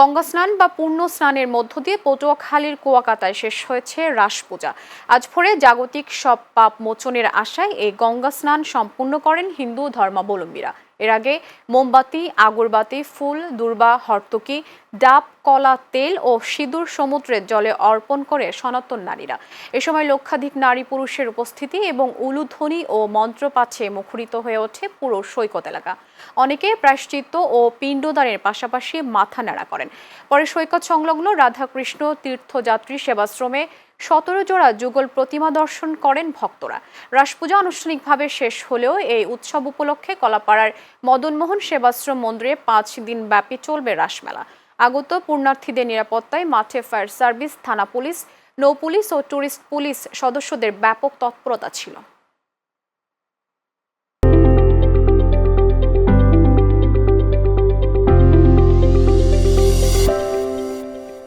গঙ্গা স্নান বা পূর্ণ স্নানের মধ্য দিয়ে পটুয়াখালীর কুয়াকাতায় শেষ হয়েছে রাস পূজা। আজ ভোরে জাগতিক সব পাপ মোচনের আশায় এই গঙ্গা স্নান সম্পূর্ণ করেন হিন্দু ধর্মাবলম্বীরা। এর আগে মোমবাতি, আগরবাতি, ফুল, দুর্বা, হর্তকি, ডাব, কলা, তেল ও সিঁদুর সমুদ্রের জলে অর্পণ করে সনাতন নারীরা। এ সময় লক্ষাধিক নারী পুরুষের উপস্থিতি এবং উলুধ্বনি ও মন্ত্রপাঠে মুখরিত হয়ে ওঠে পুরো সৈকত এলাকা। অনেকে প্রায়শ্চিত্ত ও পিণ্ডদানের পাশাপাশি মাথা নাড়া করেন। পরে সৈকত সংলগ্ন রাধাকৃষ্ণ তীর্থযাত্রী সেবাশ্রমে সতেরো জোড়া যুগল প্রতিমা দর্শন করেন ভক্তরা। রাসপূজা আনুষ্ঠানিকভাবে শেষ হলেও এই উৎসব উপলক্ষে কলাপাড়ার মদনমোহন সেবাশ্রম মন্দিরে পাঁচ দিন ব্যাপী চলবে রাসমেলা। আগত পূর্ণার্থীদের নিরাপত্তায় মাঠে ফায়ার সার্ভিস, থানা পুলিশ, নৌ পুলিশ ও ট্যুরিস্ট পুলিশ সদস্যদের ব্যাপক তৎপরতা ছিল।